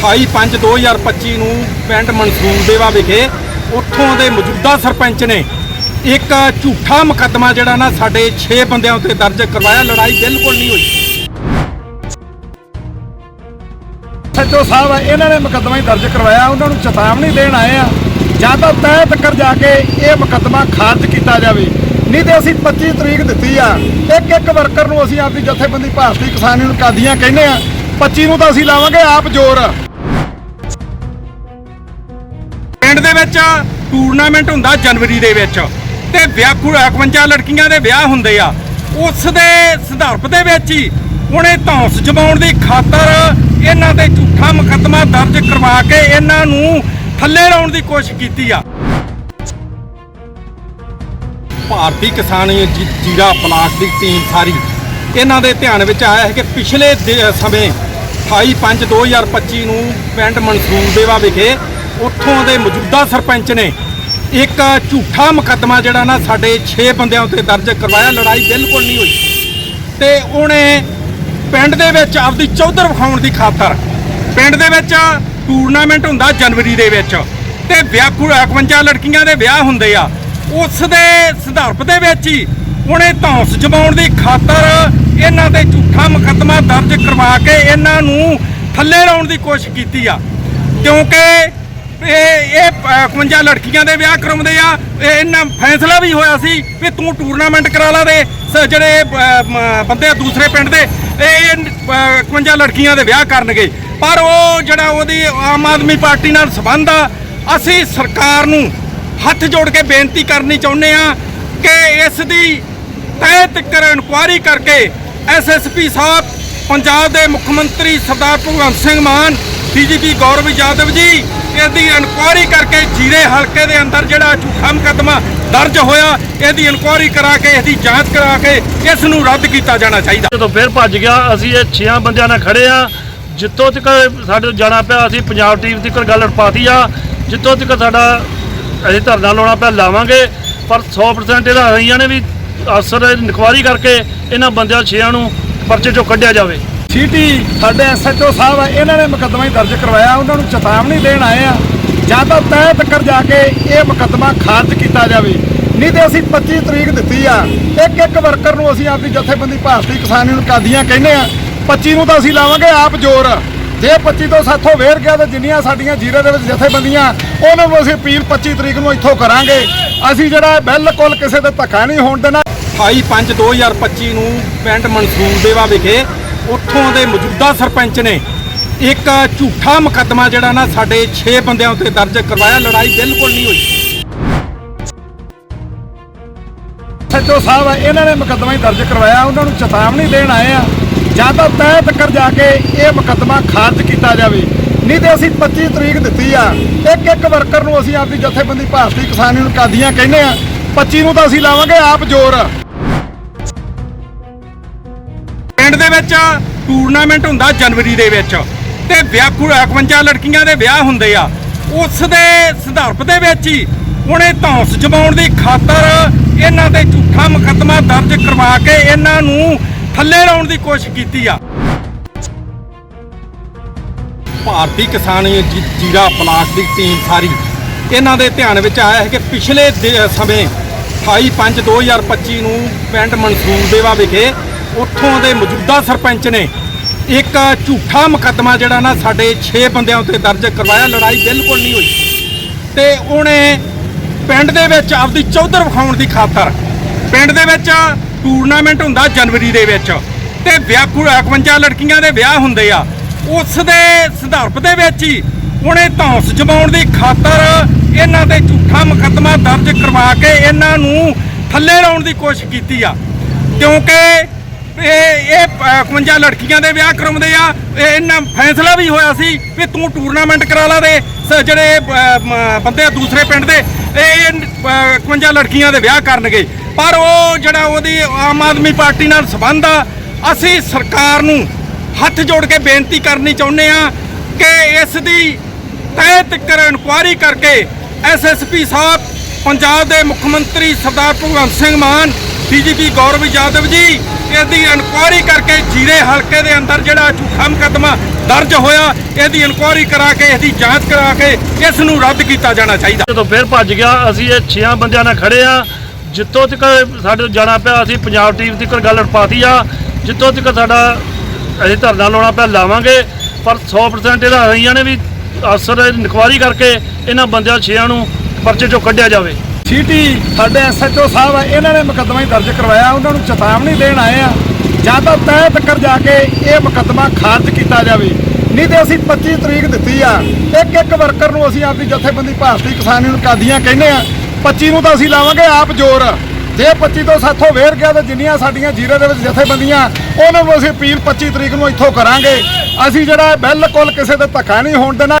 28/5/2025 ਨੂੰ ਪਿੰਡ ਮਨਸੂਰ ਦੇਵਾ ਵਿਖੇ ਉੱਥੋਂ ਦੇ ਮੌਜੂਦਾ ਸਰਪੰਚ ਨੇ ਇੱਕ ਝੂਠਾ ਮੁਕੱਦਮਾ ਜਿਹੜਾ ਨਾ ਸਾਡੇ 6 ਬੰਦਿਆਂ ਉੱਤੇ ਦਰਜ ਕਰਵਾਇਆ, ਲੜਾਈ ਬਿਲਕੁਲ ਨਹੀਂ ਹੋਈ। ਸੱਚੋ ਸਾਹਿਬ, ਇਹਨਾਂ ਨੇ ਮੁਕੱਦਮਾ ਹੀ ਦਰਜ ਕਰਵਾਇਆ, ਉਹਨਾਂ ਨੂੰ ਚੇਤਾਵਨੀ ਦੇਣ ਆਏ ਆ। ਜਾਂ ਤਾਂ ਤੈਅ ਤੱਕਰ ਜਾ ਕੇ ਇਹ ਮੁਕੱਦਮਾ ਖਾਰਜ ਕੀਤਾ ਜਾਵੇ। ਨਹੀਂ ਤੇ ਅਸੀਂ 25 ਤਰੀਕ ਦਿੱਤੀ ਆ। ਇੱਕ ਇੱਕ ਵਰਕਰ ਨੂੰ ਅਸੀਂ ਆਪਦੀ ਜਥੇਬੰਦੀ ਭਾਰਤੀ ਕਿਸਾਨ ਯੂਨੀਅਨ ਕਾਦੀਆਂ ਕਹਿੰਦੇ ਆ 25 ਨੂੰ ਤਾਂ ਅਸੀਂ ਲਾਵਾਂਗੇ ਆਪ ਜ਼ੋਰ। ਪਿੰਡ ਦੇ ਵਿੱਚ ਟੂਰਨਾਮੈਂਟ ਹੁੰਦਾ ਜਨਵਰੀ ਦੇ ਵਿੱਚ ਤੇ ਵਿਆਹ 51 ਲੜਕੀਆਂ ਦੇ ਵਿਆਹ ਹੁੰਦੇ ਆ। ਉਸ ਦੇ ਸੰਦਰਭ ਦੇ ਵਿੱਚ ਹੀ ਉਹਨੇ ਧੌਂਸ ਜਮਾਉਣ ਦੀ ਖਾਤਰ ਇਹਨਾਂ ਤੇ ਝੂਠਾ ਮੁਕੱਦਮਾ ਦਰਜ ਕਰਵਾ ਕੇ ਇਹਨਾਂ ਨੂੰ ਥੱਲੇ ਲਾਉਣ ਦੀ ਕੋਸ਼ਿਸ਼ ਕੀਤੀ ਆ। ਭਾਰਤੀ ਕਿਸਾਨ ਜੀਰਾ ਪਲਾਸ ਦੀ ਟੀਮ ਸਾਰੀ ਇਹਨਾਂ ਦੇ ਧਿਆਨ ਵਿੱਚ ਆਇਆ ਹੈ ਕਿ ਪਿਛਲੇ ਦੇ- ਸਮੇਂ 28/5/2025 ਨੂੰ ਪਿੰਡ ਮਨਸੂਰ ਦੇਵਾ ਵਿਖੇ ਉੱਥੋਂ ਦੇ ਮੌਜੂਦਾ ਸਰਪੰਚ ਨੇ ਇੱਕ ਝੂਠਾ ਮੁਕੱਦਮਾ ਜਿਹੜਾ ਨਾ ਸਾਡੇ 6 ਬੰਦਿਆਂ ਉੱਤੇ ਦਰਜ ਕਰਵਾਇਆ, ਲੜਾਈ ਬਿਲਕੁਲ ਨਹੀਂ ਹੋਈ। ਤੇ ਉਹਨੇ ਪਿੰਡ ਦੇ ਵਿੱਚ ਆਪਦੀ ਚੌਧਰ ਵਿਖਾਉਣ ਦੀ ਖਾਤਰ ਪਿੰਡ ਦੇ ਵਿੱਚ ਟੂਰਨਾਮੈਂਟ ਹੁੰਦਾ ਜਨਵਰੀ ਦੇ ਵਿੱਚ ਤੇ ਵਿਆਹ ਕੁ- 51 ਲੜਕੀਆਂ ਦੇ ਵਿਆਹ ਹੁੰਦੇ ਆ। ਉਸ ਦੇ ਸੰਦਰਭ ਦੇ ਵਿੱਚ ਹੀ ਉਹਨੇ ਧੌਂਸ ਜਮਾਉਣ ਦੀ ਖਾਤਰ ਇਹਨਾਂ ਦੇ ਝੂਠਾ ਮੁਕੱਦਮਾ ਦਰਜ ਕਰਵਾ ਕੇ ਇਹਨਾਂ ਨੂੰ ਥੱਲੇ ਲਾਉਣ ਦੀ ਕੋਸ਼ਿਸ਼ ਕੀਤੀ ਆ। ਕਿਉਂਕਿ ਇਹ ਇਹ 51 ਲੜਕੀਆਂ ਦੇ ਵਿਆਹ ਕਰਾਉਂਦੇ ਆ। ਇਹ ਇਹਨਾਂ ਫੈਸਲਾ ਵੀ ਹੋਇਆ ਸੀ ਵੀ ਤੂੰ ਟੂਰਨਾਮੈਂਟ ਕਰਾ ਲਾ ਦੇ ਸ- ਜਿਹੜੇ ਬੰਦੇ ਆ ਦੂਸਰੇ ਪਿੰਡ ਦੇ, ਇਹ 51 ਲੜਕੀਆਂ ਦੇ ਵਿਆਹ ਕਰਨਗੇ। ਪਰ ਉਹ ਜਿਹੜਾ ਉਹਦੀ ਆਮ ਆਦਮੀ ਪਾਰਟੀ ਨਾਲ ਸੰਬੰਧ ਆ, ਅਸੀਂ ਸਰਕਾਰ ਨੂੰ ਹੱਥ ਜੋੜ ਕੇ ਬੇਨਤੀ ਕਰਨੀ ਚਾਹੁੰਦੇ ਆ ਕਿ ਇਸ ਦੀ ਤਹਿ ਤੱਕਰ ਇਨਕੁਆਇਰੀ ਕਰਕੇ ਐਸਐਸਪੀ ਸਾਹਿਬ, ਪੰਜਾਬ ਦੇ ਮੁੱਖ ਮੰਤਰੀ ਸਰਦਾਰ ਭਗਵੰਤ ਸਿੰਘ ਮਾਨ ਡੀਜੀਪੀ ਗੌਰਵ ਯਾਦਵ ਜੀ ਇਹਦੀ ਇਨਕੁਆਇਰੀ ਕਰਕੇ ਜੀਰੇ ਹਲਕੇ ਦੇ ਅੰਦਰ ਜਿਹੜਾ ਝੂਠਾ ਮੁਕੱਦਮਾ ਦਰਜ ਹੋਇਆ, ਇਹਦੀ ਇਨਕੁਆਇਰੀ ਕਰਾ ਕੇ, ਇਹਦੀ ਜਾਂਚ ਕਰਾ ਕੇ ਇਸ ਨੂੰ ਰੱਦ ਕੀਤਾ ਜਾਣਾ ਚਾਹੀਦਾ। ਜਦੋਂ ਫਿਰ ਭੱਜ ਗਿਆ, ਅਸੀਂ ਇਹ ਛੇਆਂ ਬੰਦਿਆਂ ਨਾਲ ਖੜੇ ਆ। ਜਿੱਥੋਂ ਤੱਕ ਸਾਡੇ ਜਾਣਾ ਪਿਆ, ਅਸੀਂ ਪੰਜਾਬ ਟੀਮ ਦੀ ਗੱਲ ਪਾਤੀ ਆ। ਜਿੱਥੋਂ ਤੱਕ ਸਾਡਾ ਅਸੀਂ ਧਰਨਾ ਲਾਉਣਾ ਪਿਆ, ਲਾਵਾਂਗੇ। ਪਰ 100% ਇਹਦਾ ਰਹੀਆਂ ਨੇ ਵੀ ਅਫਸਰ ਇਨਕੁਆਇਰੀ ਕਰਕੇ ਇਹਨਾਂ ਬੰਦਿਆਂ ਛੇਆਂ ਨੂੰ ਪਰਚੇ ਚੋਂ ਕੱਢਿਆ ਜਾਵੇ। ਸੀਟੀ ਸਾਡੇ ਐਸਐਚਓ ਸਾਹਿਬ ਆ, ਇਹਨਾਂ ਨੇ ਮੁਕੱਦਮਾ ਹੀ ਦਰਜ ਕਰਵਾਇਆ ਉਹਨਾਂ ਨੂੰ ਚੇਤਾਵਨੀ ਦੇਣ ਆਏ ਆ। ਜਾਂ ਤਾਂ ਤੈਅ ਤੱਕਰ ਜਾ ਕੇ ਇਹ ਮੁਕੱਦਮਾ ਖਾਰਜ ਕੀਤਾ ਜਾਵੇ। ਨਹੀਂ ਤੇ ਅਸੀਂ 25 ਤਰੀਕ ਦਿੱਤੀ ਆ। ਇੱਕ ਇੱਕ ਵਰਕਰ ਨੂੰ ਅਸੀਂ ਆਪਦੀ ਜਥੇਬੰਦੀ ਭਾਰਤੀ ਕਿਸਾਨ ਯੂਨੀਅਨ ਕਾਦੀਆਂ ਕਹਿੰਦੇ ਆ 25 ਨੂੰ ਤਾਂ ਅਸੀਂ ਲਾਵਾਂਗੇ ਆਪ ਜ਼ੋਰ। ਜੇ 25 ਤੋਂ ਸਾਥੋਂ ਵੇਰ ਗਿਆ ਤਾਂ ਜਿੰਨੀਆਂ ਸਾਡੀਆਂ ਜੀਰੇ ਦੇ ਵਿੱਚ ਜਥੇਬੰਦੀਆਂ ਉਹਨਾਂ ਨੂੰ ਅਸੀਂ ਅਪੀਲ 25 ਤਰੀਕ ਨੂੰ ਇੱਥੋਂ ਕਰਾਂਗੇ। ਅਸੀਂ ਜਿਹੜਾ ਬਿਲਕੁਲ ਕਿਸੇ ਦਾ ਧੱਕਾ ਨਹੀਂ ਹੋਣ ਦੇਣਾ। 28/5/2025 ਨੂੰ ਪਿੰਡ ਮਨਸੂਰ ਦੇਵਾ ਵਿਖੇ ਉੱਥੋਂ ਦੇ ਮੌਜੂਦਾ ਸਰਪੰਚ ਨੇ ਇੱਕ ਝੂਠਾ ਮੁਕੱਦਮਾ ਜਿਹੜਾ ਨਾ ਸਾਡੇ 6 ਬੰਦਿਆਂ ਉੱਤੇ ਦਰਜ ਕਰਵਾਇਆ, ਲੜਾਈ ਬਿਲਕੁਲ ਨਹੀਂ ਹੋਈ। ਸੱਚੋ ਸਾਹਿਬ, ਇਹਨਾਂ ਨੇ ਮੁਕੱਦਮਾ ਹੀ ਦਰਜ ਕਰਵਾਇਆ, ਉਹਨਾਂ ਨੂੰ ਚੇਤਾਵਨੀ ਦੇਣ ਆਏ ਆ। ਜਾਂ ਤਾਂ ਤੈਅ ਤੱਕਰ ਜਾ ਕੇ ਇਹ ਮੁਕੱਦਮਾ ਖਾਰਜ ਕੀਤਾ ਜਾਵੇ। ਨਹੀਂ ਤੇ ਅਸੀਂ 25 ਤਰੀਕ ਦਿੱਤੀ ਆ। ਇੱਕ ਇੱਕ ਵਰਕਰ ਨੂੰ ਅਸੀਂ ਆਪਦੀ ਜਥੇਬੰਦੀ ਭਾਰਤੀ ਕਿਸਾਨ ਯੂਨੀਅਨ ਕਾਦੀਆਂ ਕਹਿੰਦੇ ਆ 25 ਨੂੰ ਤਾਂ ਅਸੀਂ ਲਾਵਾਂਗੇ ਆਪ ਜ਼ੋਰ। ਪਿੰਡ ਦੇ ਵਿੱਚ ਟੂਰਨਾਮੈਂਟ ਹੁੰਦਾ ਜਨਵਰੀ ਦੇ ਵਿੱਚ। ਤੇ ਵਿਆਹ 51 ਲੜਕੀਆਂ ਦੇ ਵਿਆਹ ਹੁੰਦੇ ਆ। ਉਸ ਦੇ ਸੰਦਰਭ ਦੇ ਵਿੱਚ ਹੀ ਉਹਨੇ ਧੌਂਸ ਜਮਾਉਣ ਦੀ ਖਾਤਰ ਇਹਨਾਂ ਤੇ ਝੂਠਾ ਮੁਕੱਦਮਾ ਦਰਜ ਕਰਵਾ ਕੇ ਇਹਨਾਂ ਨੂੰ ਥੱਲੇ ਲਾਉਣ ਦੀ ਕੋਸ਼ਿਸ਼ ਕੀਤੀ ਆ। ਭਾਰਤੀ ਕਿਸਾਨ ਜੀਰਾ ਪਲਾਸ ਦੀ ਟੀਮ ਸਾਰੀ ਇਹਨਾਂ ਦੇ ਧਿਆਨ ਵਿੱਚ ਆਇਆ ਹੈ ਕਿ ਪਿਛਲੇ ਦੇ- ਸਮੇਂ 28/5/2025 ਨੂੰ ਪਿੰਡ ਮਨਸੂਰ ਦੇਵਾ ਵਿਖੇ ਉੱਥੋਂ ਦੇ ਮੌਜੂਦਾ ਸਰਪੰਚ ਨੇ ਇੱਕ ਝੂਠਾ ਮੁਕੱਦਮਾ ਜਿਹੜਾ ਨਾ ਸਾਡੇ 6 ਬੰਦਿਆਂ ਉੱਤੇ ਦਰਜ ਕਰਵਾਇਆ, ਲੜਾਈ ਬਿਲਕੁਲ ਨਹੀਂ ਹੋਈ। ਤੇ ਉਹਨੇ ਪਿੰਡ ਦੇ ਵਿੱਚ ਆਪਦੀ ਚੌਧਰ ਵਿਖਾਉਣ ਦੀ ਖਾਤਰ, ਪਿੰਡ ਦੇ ਵਿੱਚ ਟੂਰਨਾਮੈਂਟ ਹੁੰਦਾ ਜਨਵਰੀ ਦੇ ਵਿੱਚ, ਤੇ ਵਿਆਹ ਕੁ- 51 ਲੜਕੀਆਂ ਦੇ ਵਿਆਹ ਹੁੰਦੇ ਆ। ਉਸ ਦੇ ਸੰਦਰਭ ਦੇ ਵਿੱਚ ਹੀ ਉਹਨੇ ਧੌਂਸ ਜਮਾਉਣ ਦੀ ਖਾਤਰ ਇਹਨਾਂ ਤੇ ਝੂਠਾ ਮੁਕੱਦਮਾ ਦਰਜ ਕਰਵਾ ਕੇ ਇਹਨਾਂ ਨੂੰ ਥੱਲੇ ਲਾਉਣ ਦੀ ਕੋਸ਼ਿਸ਼ ਕੀਤੀ ਆ। ਕਿਉਂਕਿ ਇਹ ਇਹ 51 ਲੜਕੀਆਂ ਦੇ ਵਿਆਹ ਕਰਾਉਂਦੇ ਆ। ਇਹਨਾਂ ਫੈਸਲਾ ਵੀ ਹੋਇਆ ਸੀ ਵੀ ਤੂੰ ਟੂਰਨਾਮੈਂਟ ਕਰਾ ਲਾ ਦੇ ਜਿਹੜੇ ਬੰਦੇ ਆ ਦੂਸਰੇ ਪਿੰਡ ਦੇ, ਇਹ 51 ਲੜਕੀਆਂ ਦੇ ਵਿਆਹ ਕਰਨਗੇ। ਪਰ ਉਹ ਜਿਹੜਾ ਉਹਦੀ ਆਮ ਆਦਮੀ ਪਾਰਟੀ ਨਾਲ ਸੰਬੰਧ ਆ, ਅਸੀਂ ਸਰਕਾਰ ਨੂੰ ਹੱਥ ਜੋੜ ਕੇ ਬੇਨਤੀ ਕਰਨੀ ਚਾਹੁੰਦੇ ਆ ਕਿ ਇਸ ਦੀ ਤਹਿ ਤੱਕਰ ਇਨਕੁਆਇਰੀ ਕਰਕੇ ਐਸਐਸਪੀ ਸਾਹਿਬ, ਪੰਜਾਬ ਦੇ ਮੁੱਖ ਮੰਤਰੀ ਸਰਦਾਰ ਭਗਵੰਤ ਸਿੰਘ ਮਾਨ ਡੀਜੀਪੀ ਗੌਰਵ ਯਾਦਵ ਜੀ, ਇਹਦੀ ਇਨਕੁਆਇਰੀ ਕਰਕੇ ਜੀਰੇ ਹਲਕੇ ਦੇ ਅੰਦਰ ਜਿਹੜਾ ਝੂਠਾ ਮੁਕੱਦਮਾ ਦਰਜ ਹੋਇਆ, ਇਹਦੀ ਇਨਕੁਆਇਰੀ ਕਰਾ ਕੇ, ਇਹਦੀ ਜਾਂਚ ਕਰਾ ਕੇ, ਇਸ ਨੂੰ ਰੱਦ ਕੀਤਾ ਜਾਣਾ ਚਾਹੀਦਾ। ਜਦੋਂ ਫਿਰ ਭੱਜ ਗਿਆ, ਅਸੀਂ ਇਹ ਛੇਆਂ ਬੰਦਿਆਂ ਨਾਲ ਖੜੇ ਆ। ਜਿੱਥੋਂ ਤੱਕ ਸਾਡੇ ਜਾਣਾ ਪਿਆ, ਅਸੀਂ ਪੰਜਾਬ ਟੀਮ ਦੀ ਕੋਈ ਗੱਲ ਉਠਾਤੀ ਆ। ਜਿੱਥੋਂ ਤੱਕ ਸਾਡਾ ਅਸੀਂ ਧਰਨਾ ਲਾਉਣਾ ਪਿਆ, ਲਾਵਾਂਗੇ। ਪਰ 100% ਇਹਦਾ ਰਹੀਆਂ ਨੇ ਵੀ ਅਫਸਰ ਇਨਕੁਆਇਰੀ ਕਰਕੇ ਇਹਨਾਂ ਬੰਦਿਆਂ ਛੇਆਂ ਨੂੰ ਪਰਚੇ ਚੋਂ ਕੱਢਿਆ ਜਾਵੇ। ਸੀਟੀ ਸਾਡੇ ਐਸਐਚਓ ਸਾਹਿਬ ਆ, ਇਹਨਾਂ ਨੇ ਮੁਕੱਦਮਾ ਹੀ ਦਰਜ ਕਰਵਾਇਆ, ਉਹਨਾਂ ਨੂੰ ਚੇਤਾਵਨੀ ਦੇਣ ਆਏ ਆ। ਜਾਂ ਤਾਂ ਤੈਅ ਤੱਕ ਜਾ ਕੇ ਇਹ ਮੁਕੱਦਮਾ ਖਾਰਜ ਕੀਤਾ ਜਾਵੇ। ਨਹੀਂ ਤੇ ਅਸੀਂ 25 ਤਰੀਕ ਦਿੱਤੀ ਆ। ਇੱਕ ਇੱਕ ਵਰਕਰ ਨੂੰ ਅਸੀਂ ਆਪਦੀ ਜਥੇਬੰਦੀ ਭਾਰਤੀ ਕਿਸਾਨ ਯੂਨੀਅਨ ਕਾਦੀਆਂ ਕਹਿੰਦੇ ਆ 25 ਨੂੰ ਤਾਂ ਅਸੀਂ ਲਾਵਾਂਗੇ ਆਪ ਜ਼ੋਰ। ਜੇ 25 ਤੋਂ ਸਾਥੋਂ ਵੇਰ ਗਿਆ ਤਾਂ ਜਿੰਨੀਆਂ ਸਾਡੀਆਂ ਜੀਰੇ ਦੇ ਵਿੱਚ ਜਥੇਬੰਦੀਆਂ, ਉਹਨਾਂ ਨੂੰ ਅਸੀਂ ਅਪੀਲ 25 ਤਰੀਕ ਨੂੰ ਇੱਥੋਂ ਕਰਾਂਗੇ। ਅਸੀਂ ਜਿਹੜਾ ਬਿਲਕੁਲ ਕਿਸੇ ਦਾ ਧੱਕਾ ਨਹੀਂ ਹੋਣ ਦੇਣਾ।